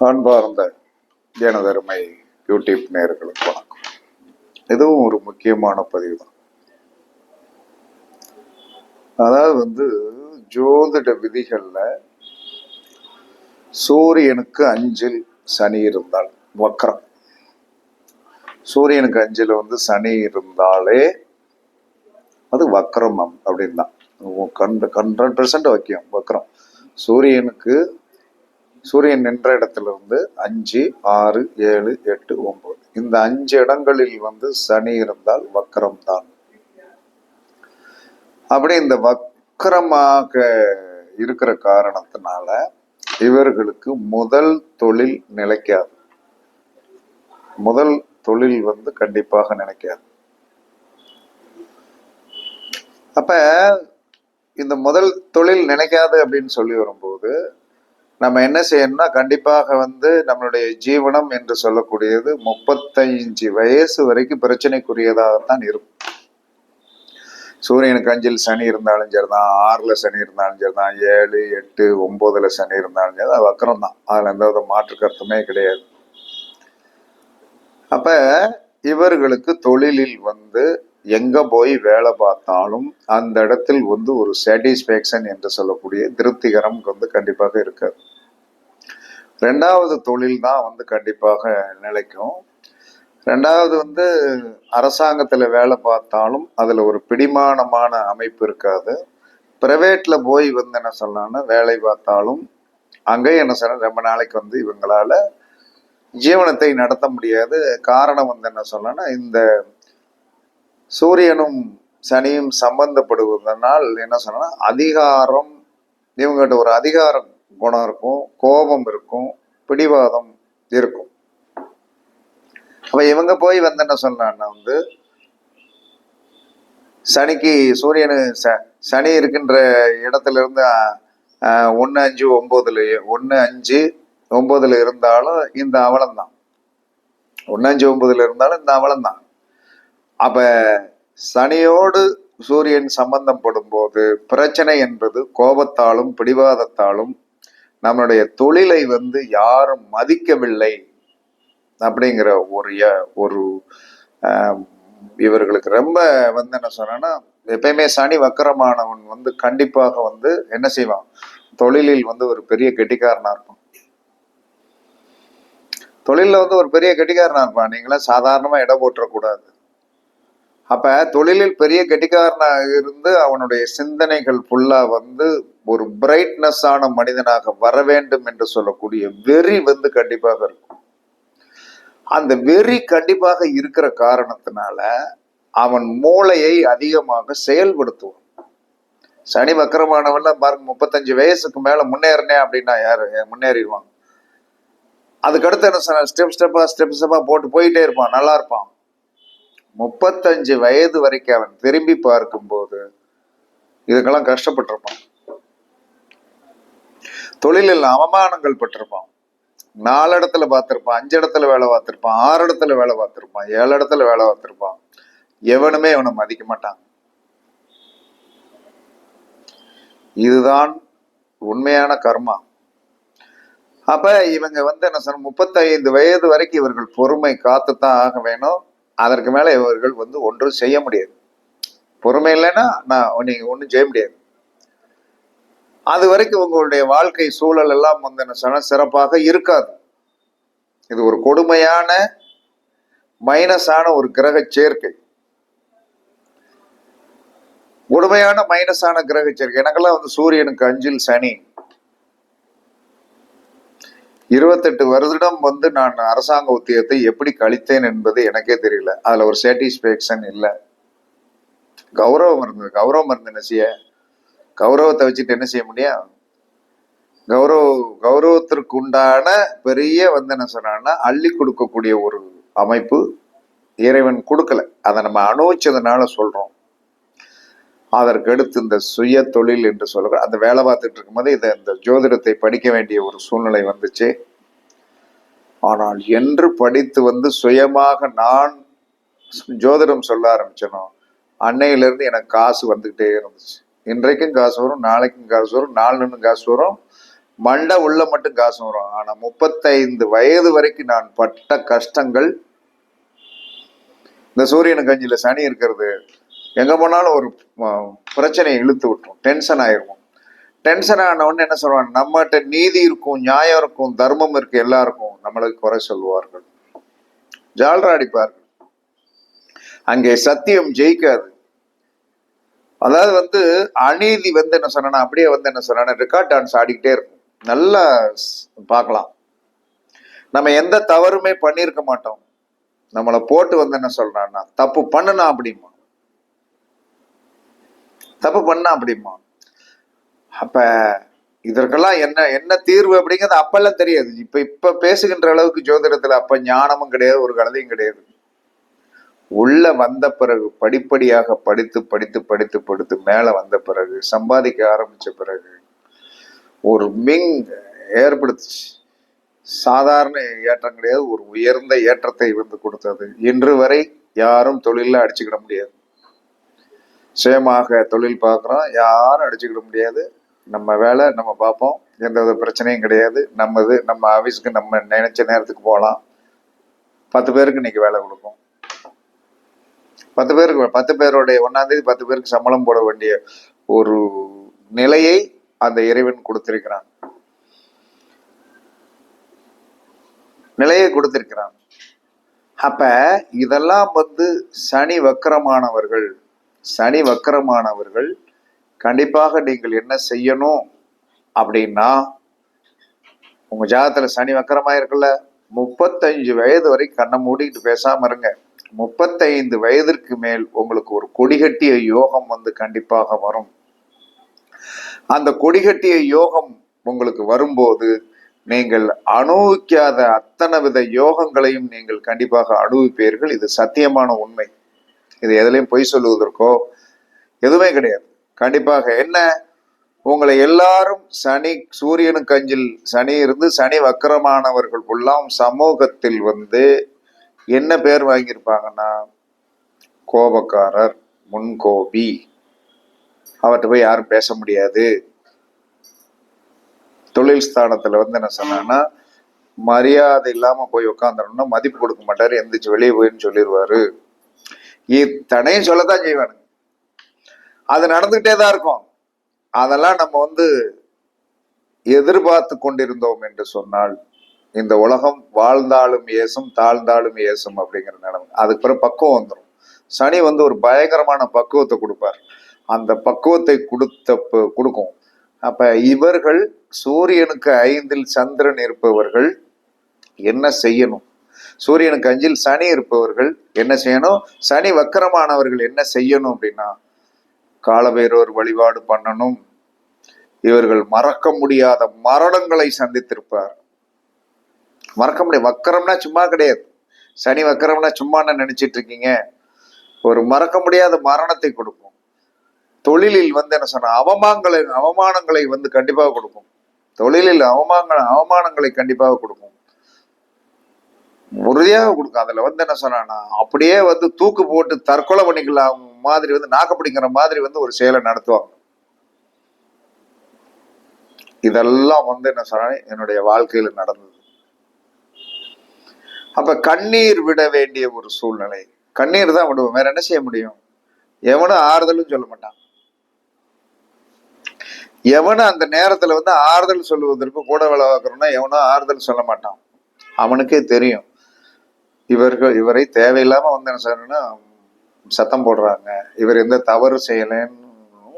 அன்பார்ந்த எனதருமை யூடியூப் நேர்களுக்கு வணக்கம். இதுவும் ஒரு முக்கியமான பதிவு தான் அதாவது வந்து ஜோதிட விதிகள்ல சூரியனுக்கு அஞ்சில் சனி இருந்தால் வக்கரம் சூரியனுக்கு அஞ்சில் வந்து சனி இருந்தாலே அது வக்கரம் அப்படின்னு தான் ஹண்ட்ரட் பெர்சன்ட் வைக்கும் வக்கரம் சூரியனுக்கு சூரியன் நின்ற இடத்துல இருந்து அஞ்சு ஆறு ஏழு எட்டு ஒன்பது. இந்த அஞ்சு இடங்களில் வந்து சனி இருந்தால் வக்கரம் தான் அப்படி இந்த வக்கரமாக இருக்கிற காரணத்தினால இவர்களுக்கு முதல் தொழில் நிலைக்காது. முதல் தொழில் வந்து கண்டிப்பாக நினைக்காது அப்ப இந்த முதல் தொழில் நினைக்காது அப்படின்னு சொல்லி வரும்போது நம்ம என்ன செய்யணும்னா கண்டிப்பாக வந்து நம்மளுடைய ஜீவனம் என்று சொல்லக்கூடியது முப்பத்தஞ்சு வயசு வரைக்கும் பிரச்சனைக்குரியதாகத்தான் இருக்கும். சூரியனுக்கு அஞ்சில் சனி இருந்தாலும் சரிதான் ஆறுல சனி இருந்தாலும் சரிதான் ஏழு எட்டு ஒன்பதுல சனி இருந்தாலும் சரி அது வக்கரம் தான் அதுல எந்த வித மாற்று கருத்துமே கிடையாது. அப்ப இவர்களுக்கு தொழிலில் வந்து எங்க போய் வேலை பார்த்தாலும் அந்த இடத்தில் வந்து ஒரு சாட்டிஸ்பேக்ஷன் என்று சொல்லக்கூடிய திருப்திகரம் வந்து கண்டிப்பாக இருக்காது. ரெண்டாவது தொழில் தான் வந்து கண்டிப்பாக நிலைக்கும். ரெண்டாவது வந்து அரசாங்கத்தில் வேலை பார்த்தாலும் அதில் ஒரு பிடிமானமான அமைப்பு இருக்காது. ப்ரைவேட்டில் போய் வந்து என்ன சொல்லலாம்னா வேலை பார்த்தாலும் அங்கேயும் என்ன சொல்ல ரொம்ப நாளைக்கு வந்து இவங்களால ஜீவனத்தை நடத்த முடியாது. காரணம் வந்து என்ன சொல்லலாம்னா இந்த சூரியனும் சனியும் சம்பந்தப்படுவதனால் என்ன சொன்னா அதிகாரம் இவங்ககிட்ட ஒரு அதிகாரம் குணம் இருக்கும் கோபம் இருக்கும் பிடிவாதம் இருக்கும். அப்ப இவங்க போய் வந்து என்ன சொன்னான்னா வந்து சனிக்கு சூரியனு ச சனி இருக்கின்ற இடத்துல இருந்து ஒன்று அஞ்சு ஒம்போதுல ஒன்று அஞ்சு ஒம்போதுல இருந்தாலும் இந்த அவலம்தான் ஒன்று அஞ்சு ஒன்பதுல இருந்தாலும் இந்த அவலம்தான் அப்ப சனியோடு சூரியன் சம்பந்தம் படும்போது பிரச்சனை என்பது கோபத்தாலும் பிடிவாதத்தாலும் நம்மளுடைய தொழிலை வந்து யாரும் மதிக்கவில்லை அப்படிங்கிற ஒரு ய- ஒரு இவர்களுக்கு ரொம்ப வந்து என்ன சொன்னா எப்பயுமே சனி வக்கரமானவன் வந்து கண்டிப்பாக வந்து என்ன செய்வான்? தொழிலில் வந்து ஒரு பெரிய கெட்டிக்காரனா இருப்பான். தொழிலில் வந்து ஒரு பெரிய கெட்டிக்காரனா இருப்பான். நீங்களாம் சாதாரணமா இடம் போட்டுறக்கூடாது. அப்ப தொழிலில் பெரிய கெட்டிக்காரனாக இருந்து அவனுடைய சிந்தனைகள் ஃபுல்லா வந்து ஒரு பிரைட்னஸ் ஆன மனிதனாக வர வேண்டும் என்று சொல்லக்கூடிய வெறி வந்து கண்டிப்பாக இருக்கும். அந்த வெறி கண்டிப்பாக இருக்கிற காரணத்தினால அவன் மூளையை அதிகமாக செயல்படுத்துவான். சனி வக்கரமானவன்லாம் பாருங்க முப்பத்தஞ்சு வயசுக்கு மேல முன்னேறினே அப்படின்னா யாரு? முன்னேறிடுவான் அதுக்கடுத்து என்ன ஸ்டெப் ஸ்டெப்பா ஸ்டெப் ஸ்டெப்பா போட்டு போயிட்டே இருப்பான் நல்லா இருப்பான். முப்பத்தஞ்சு வயது வரைக்கும் அவன் திரும்பி பார்க்கும்போது இதுக்கெல்லாம் கஷ்டப்பட்டிருப்பான். தொழிலில் அவமானங்கள் பட்டிருப்பான். நாலு இடத்துல பார்த்திருப்பான் அஞ்சு இடத்துல வேலை பார்த்திருப்பான் ஆறு இடத்துல வேலை பார்த்திருப்பான் ஏழு இடத்துல வேலை பார்த்திருப்பான். எவனுமே இவனை மதிக்க மாட்டான். இதுதான் உண்மையான கர்மா. அப்ப இவங்க வந்து என்ன சொன்ன முப்பத்தைந்து வயது வரைக்கும் இவர்கள் பொறுமை காத்துத்தான் ஆக வேணும். அதற்கு மேலே இவர்கள் வந்து ஒன்றும் செய்ய முடியாது. பொறுமை இல்லைன்னா நான் நீங்கள் ஒன்றும் செய்ய முடியாது. அது வரைக்கும் உங்களுடைய வாழ்க்கை சூழல் எல்லாம் வந்து சன சிறப்பாக இருக்காது. இது ஒரு கொடுமையான மைனஸான ஒரு கிரக சேர்க்கை. கொடுமையான மைனஸான கிரக சேர்க்கை. எனக்கெல்லாம் வந்து சூரியனுக்கு அஞ்சில் சனி. இருபத்தெட்டு வருடம் வந்து நான் அரசாங்க உத்தியோகத்தை எப்படி கழித்தேன் என்பது எனக்கே தெரியல. அதுல ஒரு சாட்டிஸ்பேக்ஷன் இல்லை. கௌரவம் இருந்தது கௌரவம் இருந்து என்ன செய்ய? கௌரவத்தை வச்சுட்டு என்ன செய்ய முடியும்? கௌரவ கௌரவத்திற்கு உண்டான பெரிய வந்து என்ன சொன்னான்னா அள்ளி கொடுக்கக்கூடிய ஒரு அமைப்பு இறைவன் கொடுக்கல. அதை நம்ம அனுபவிச்சதுனால சொல்றோம். அதற்கடுத்து இந்த சுய தொழில் என்று சொல்லுற அந்த வேலை பார்த்துட்டு இருக்கும்போது இதை இந்த ஜோதிடத்தை படிக்க வேண்டிய ஒரு சூழ்நிலை வந்துச்சு. ஆனால் என்று படித்து வந்து சுயமாக நான் ஜோதிடம் சொல்ல ஆரம்பிச்சனோ அன்னையிலிருந்து எனக்கு காசு வந்துக்கிட்டே இருந்துச்சு. இன்றைக்கும் காசு வரும் நாளைக்கும் காசு வரும் நாலுன்னு காசு வரும் மண்டை உள்ள மட்டும் காசு வரும். ஆனால் முப்பத்தைந்து வயது வரைக்கும் நான் பட்ட கஷ்டங்கள் இந்த சூரியனுக்கு அஞ்சில் சனி இருக்கிறது எங்கே போனாலும் ஒரு பிரச்சனையை இழுத்து விட்டுரும். டென்ஷன் ஆயிருக்கும் டென்ஷன் ஆன என்ன சொல்லுவாங்க? நம்மகிட்ட நீதி இருக்கும் நியாயம் இருக்கும் தர்மம் இருக்கு எல்லாருக்கும் நம்மளுக்கு குறை சொல்லுவார்கள். ஜால்ரா அடிப்பார்கள். அங்கே சத்தியம் ஜெயிக்காது. அதாவது வந்து அநீதி வந்து என்ன சொன்னா அப்படியே வந்து என்ன சொன்னா ரெக்கார்ட் டான்ஸ் ஆடிக்கிட்டே இருக்கும். நல்லா பார்க்கலாம். நம்ம எந்த தவறுமே பண்ணியிருக்க மாட்டோம். நம்மளை போட்டு வந்து என்ன சொல்றான்னா தப்பு பண்ணுனா அப்படிமா தப்பு பண்ணா அப்படிமா? அப்ப இதற்கெல்லாம் என்ன என்ன தீர்வு அப்படிங்கிறது அப்பெல்லாம் தெரியாது. இப்ப இப்ப பேசுகின்ற அளவுக்கு ஜோதிடத்துல அப்ப ஞானமும் கிடையாது ஒரு கலதையும் கிடையாது. உள்ள வந்த பிறகு படிப்படியாக படித்து படித்து படித்து படித்து மேல வந்த பிறகு சம்பாதிக்க ஆரம்பிச்ச பிறகு ஒரு மிங் ஏற்படுத்துச்சு. சாதாரண ஏற்றம் கிடையாது ஒரு உயர்ந்த ஏற்றத்தை வந்து கொடுத்தது. இன்று வரை யாரும் தொழில அடிச்சுக்கிட முடியாது. சுயமாக தொழில் பார்க்குறோம். யாரும் அடிச்சுக்கிட முடியாது. நம்ம வேலை நம்ம பார்ப்போம். எந்த வித பிரச்சனையும் கிடையாது. நம்மது நம்ம ஆஃபீஸுக்கு நம்ம நினைச்ச நேரத்துக்கு போகலாம். பத்து பேருக்கு இன்னைக்கு வேலை கொடுக்கும் பத்து பேருக்கு பத்து பேருடைய ஒன்றாந்தேதி பத்து பேருக்கு சம்பளம் போட வேண்டிய ஒரு நிலையை அந்த இறைவன் கொடுத்திருக்கிறான். நிலையை கொடுத்திருக்கிறான். அப்ப இதெல்லாம் வந்து சனி வக்கரமானவர்கள் சனி வக்கரமானவர்கள் கண்டிப்பாக நீங்கள் என்ன செய்யணும் அப்படின்னா உங்க ஜாதகத்துல சனி வக்கரமா இருக்குல்ல முப்பத்தஞ்சு வயது வரை கண்ணை மூடிட்டு பேசாம இருங்க. முப்பத்தைந்து வயதிற்கு மேல் உங்களுக்கு ஒரு கொடிகட்டிய யோகம் வந்து கண்டிப்பாக வரும். அந்த கொடிகட்டிய யோகம் உங்களுக்கு வரும்போது நீங்கள் அனுபவிக்காத அத்தனை வித யோகங்களையும் நீங்கள் கண்டிப்பாக அனுபவிப்பீர்கள். இது சத்தியமான உண்மை. இது எதுலையும் பொய் சொல்லுவதற்கோ எதுவுமே கிடையாது. கண்டிப்பாக என்ன? உங்களை எல்லாரும் சனி சூரியனுக்கு அஞ்சில் சனி இருந்து சனி வக்கரமானவர்கள் எல்லாம் சமூகத்தில் வந்து என்ன பேர் வாங்கியிருப்பாங்கன்னா? கோபக்காரர் முன்கோபி. அவர்கிட்ட போய் யாரும் பேச முடியாது. தொழில் ஸ்தானத்துல வந்து என்ன சொன்னான்னா மரியாதை இல்லாம போய் உட்காந்துடணும்னா மதிப்பு கொடுக்க மாட்டாரு எந்திரிச்சு வெளியே போயின்னு சொல்லிடுவாரு இத்தனையும் சொல்லத்தான் செய்வானுங்க அது நடந்துகிட்டே தான் இருக்கும். அதெல்லாம் நம்ம வந்து எதிர்பார்த்து கொண்டிருந்தோம் என்று சொன்னால் இந்த உலகம் வாழ்ந்தாலும் ஏசும் தாழ்ந்தாலும் ஏசும் அப்படிங்கிற நிலைமை. அதுக்கு பிறகு பக்குவம் வந்துடும் சனி வந்து ஒரு பயங்கரமான பக்குவத்தை கொடுப்பார். அந்த பக்குவத்தை கொடுத்த கொடுக்கும். அப்ப இவர்கள் சூரியனுக்கு ஐந்தில் சந்திரன் இருப்பவர்கள் என்ன செய்யணும்? சூரியனுக்கு அஞ்சில் சனி இருப்பவர்கள் என்ன செய்யணும்? சனி வக்கரமானவர்கள் என்ன செய்யணும் அப்படின்னா காலபைரவர் வழிபாடு பண்ணணும். இவர்கள் மறக்க முடியாத மரணங்களை சந்தித்திருப்பார். மறக்க முடியாது. வக்கரம்னா சும்மா கிடையாது. சனி வக்கரம்னா சும்மா நினைச்சிட்டு இருக்கீங்க? ஒரு மறக்க முடியாத மரணத்தை கொடுக்கும். தொழிலில் வந்து என்ன சொன்ன அவமானங்களை அவமானங்களை வந்து கண்டிப்பாக கொடுக்கும். தொழிலில் அவமான அவமானங்களை கண்டிப்பாக கொடுக்கும். உறுதியாக கொடுக்கும். அதில் வந்து என்ன சொன்னான்னா அப்படியே வந்து தூக்கு போட்டு தற்கொலை பண்ணிக்கலாம் மாதிரி வந்து நாக்க மாதிரி வந்து ஒரு செயலை நடத்துவாங்க. இதெல்லாம் வந்து என்ன சொன்னா என்னுடைய வாழ்க்கையில் நடந்தது. அப்ப கண்ணீர் விட வேண்டிய ஒரு சூழ்நிலை. கண்ணீர் தான் விடுவோம். வேற என்ன செய்ய முடியும்? எவனும் ஆறுதலும் சொல்ல மாட்டான். எவனும் அந்த நேரத்துல வந்து ஆறுதல் சொல்லுவதற்கு கூட வேலை எவனும் ஆறுதல் சொல்ல மாட்டான். அவனுக்கே தெரியும். இவர்கள் இவரை தேவையில்லாம வந்து என்ன சத்தம் போடுறாங்க. இவர் எந்த தவறு செய்யலைன்னு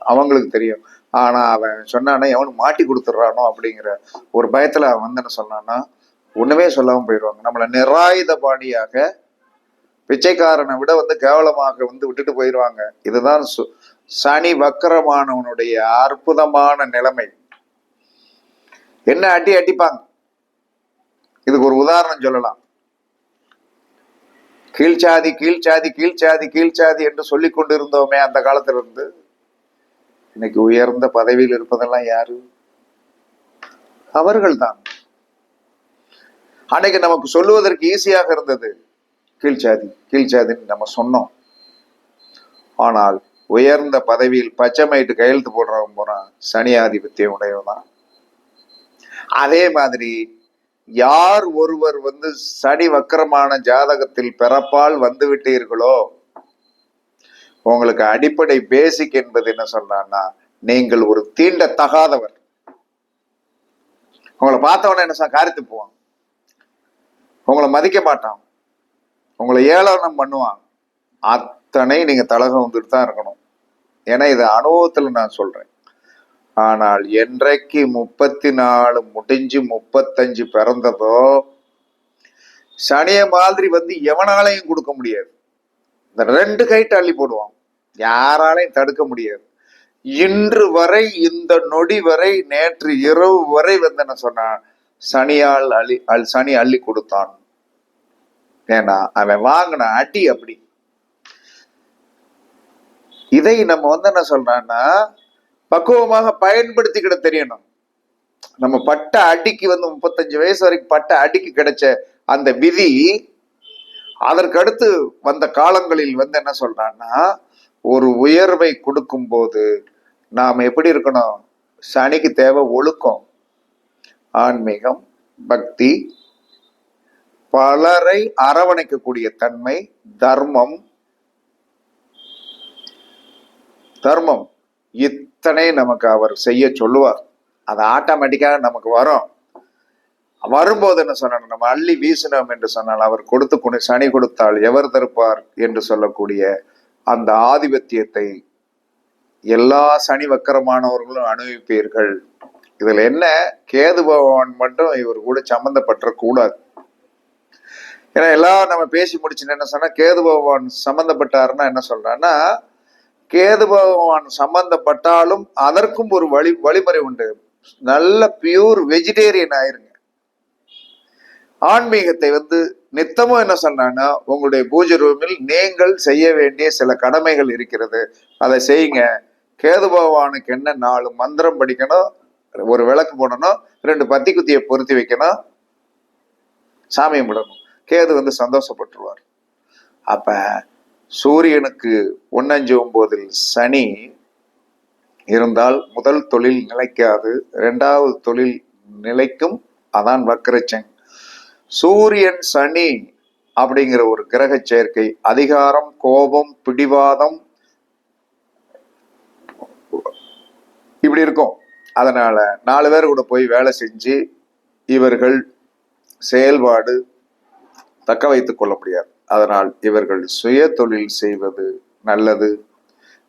அவங்களுக்கு தெரியும். ஆனா அவன் சொன்னானே எவனு மாட்டி கொடுத்துட்றானோ? அப்படிங்கிற ஒரு பயத்துல அவன் வந்து என்ன சொன்னான்னா ஒண்ணுமே சொல்லாம போயிடுவாங்க. நம்மளை நிராயுத பாணியாக பிச்சைக்காரனை விட வந்து கேவலமாக வந்து விட்டுட்டு போயிடுவாங்க. இதுதான் சு- சனி வக்கரமானவனுடைய அற்புதமான நிலைமை. என்ன அடி அடிப்பாங்க? இதுக்கு ஒரு உதாரணம் சொல்லலாம். கீழ்ச்சாதி கீழ்ச்சாதி கீழ்ச்சாதி கீழ்ச்சாதி என்று சொல்லி கொண்டிருந்தோமே அந்த காலத்திலிருந்து. இன்னைக்கு உயர்ந்த பதவியில் இருப்பதெல்லாம் யாரு? அவர்கள்தான். அன்னைக்கு நமக்கு சொல்லுவதற்கு ஈஸியாக இருந்தது. கீழ்ச்சாதி கீழ்ச்சாதின்னு நம்ம சொன்னோம். ஆனால் உயர்ந்த பதவியில் பச்சைமையிட்டு கையெழுத்து போடுறவன் போனா சனி ஆதிபத்தியம் உடையவன் தான் அதே மாதிரி யார் ஒருவர் வந்து சனி வக்கரமான ஜாதகத்தில் பிறப்பால் வந்து விட்டீர்களோ உங்களுக்கு அடிப்படை பேசிக் என்பது என்ன சொன்னான்னா நீங்கள் ஒரு தீண்ட தகாதவர் உங்களை பார்த்தவன என்ன சொன்ன போவான். உங்களை மதிக்க மாட்டான். உங்களை ஏளனம் பண்ணுவான். அத்தனை நீங்க தலகம் வந்துட்டு தான் இருக்கணும். ஏன்னா இதை அனுபவத்தில் நான் சொல்றேன். ஆனால் என்றைக்கு முப்பத்தி நாலு முடிஞ்சு முப்பத்தஞ்சு பிறந்ததோ சனிய மாதிரி வந்து எவனாலையும் கொடுக்க முடியாது. இந்த ரெண்டு கை தள்ளி போடுவான். யாராலையும் தடுக்க முடியாது. இன்று வரை இந்த நொடி வரை நேற்று இரவு வரை வந்து என்ன சொன்னான்? சனியால் அள்ளி அல் சனி அள்ளி கொடுத்தான். ஏன்னா அவன் வாங்கின அடி அப்படி. இதை நம்ம வந்து என்ன சொல்றான்னா பக்குவமாக பயன்படுத்திக்கிட தெரியணும். நம்ம பட்ட அடிக்கு வந்து முப்பத்தஞ்சு வயசு வரைக்கும் பட்ட அடிக்கு கிடைச்ச அந்த விதி அதற்கடுத்து வந்த காலங்களில் வந்து என்ன சொல்றான்னா ஒரு உயர்வை கொடுக்கும் போது நாம் எப்படி இருக்கணும்? சனிக்கு தேவை ஒழுக்கம் ஆன்மீகம் பக்தி பலரை அரவணைக்கக்கூடிய தன்மை தர்மம். தர்மம். இத்தனை நமக்கு அவர் செய்ய சொல்லுவார். அது ஆட்டோமேட்டிக்காக நமக்கு வரும். வரும்போது என்ன சொன்னார்? நம்ம அள்ளி வீசினோம் என்று சொன்னால் அவர் கொடுத்து கொண்டு சனி கொடுத்தால் எவர் தருப்பார் என்று சொல்லக்கூடிய அந்த ஆதிபத்தியத்தை எல்லா சனி வக்கரமானவர்களும் அனுபவிப்பீர்கள். இதில் என்ன? கேது பகவான் மட்டும் இவர் கூட சம்மந்தப்பட்ட கூடாது ஏன்னா எல்லாம் நம்ம பேசி முடிச்சுன்னு என்ன சொன்னா கேது பகவான் சம்மந்தப்பட்டாருன்னா என்ன சொல்றேன்னா கேது பகவான் சம்பந்தப்பட்டாலும் அதற்கும் ஒரு வழி வழிமுறை உண்டு. நல்ல பியூர் வெஜிடேரியன் ஆயிருங்க. ஆன்மீகத்தை வந்து நித்தமும் என்ன சொன்னான்னா உங்களுடைய பூஜை ரூமில் நீங்கள் செய்ய வேண்டிய சில கடமைகள் இருக்கிறது. அதை செய்யுங்க. கேது பகவானுக்கு என்ன நாலு மந்திரம் படிக்கணும் ஒரு விளக்கு போடணும் ரெண்டு பத்தி குத்தியை பொருத்தி வைக்கணும் சாமி விடணும் கேது வந்து சந்தோஷப்பட்டுருவார். அப்போ சூரியனுக்கு ஒன்னஞ்சு ஒன்பதில் சனி இருந்தால் முதல் தொழில் நிலைக்காது இரண்டாவது தொழில் நிலைக்கும் அதான் வக்கரச்சன். சூரியன் சனி அப்படிங்கிற ஒரு கிரக சேர்க்கை அதிகாரம் கோபம் பிடிவாதம் இப்படி இருக்கும். அதனால நாலு பேர் கூட போய் வேலை செஞ்சு இவர்கள் செயல்பாடு தக்க வைத்துக் கொள்ள முடியாது. அதனால் இவர்கள் சுய தொழில் செய்வது நல்லது.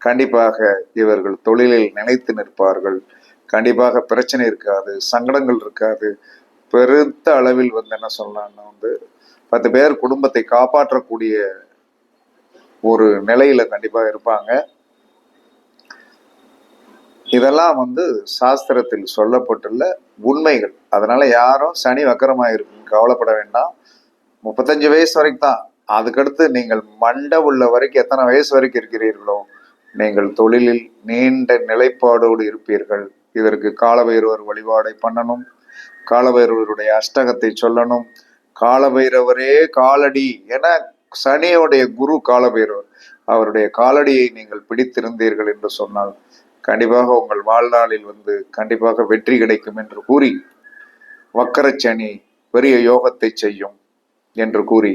கண்டிப்பாக இவர்கள் தொழிலில் நிலைத்து நிற்பார்கள். கண்டிப்பாக பிரச்சனை இருக்காது சங்கடங்கள் இருக்காது. பெருத்த அளவில் வந்து என்ன சொல்லலாம்னா வந்து பத்து பேர் குடும்பத்தை காப்பாற்றக்கூடிய ஒரு நிலையில கண்டிப்பாக இருப்பாங்க. இதெல்லாம் வந்து சாஸ்திரத்தில் சொல்லப்பட்டுள்ள உண்மைகள். அதனால யாரும் சனி வக்கரமாக இருக்குன்னு கவலைப்பட வேண்டாம். முப்பத்தஞ்சு வயசு வரைக்கும் தான் அதுக்கடுத்து நீங்கள் மண்ட உள்ள வரைக்கும் எத்தனை வயசு வரைக்கும் இருக்கிறீர்களோ நீங்கள் தொழிலில் நீண்ட நிலைப்பாடோடு இருப்பீர்கள். இதற்கு காலபைரவர் வழிபாடை பண்ணணும் காலபைரவருடைய அஷ்டகத்தை சொல்லணும். காலபைரவரே காலடி என சனியோடைய குரு காலபைரவர் அவருடைய காலடியை நீங்கள் பிடித்திருந்தீர்கள் என்று சொன்னால் கண்டிப்பாக உங்கள் வாழ்நாளில் வந்து கண்டிப்பாக வெற்றி கிடைக்கும் என்று கூறி வக்கரச்சனி பெரிய யோகத்தை செய்யும் என்று கூறி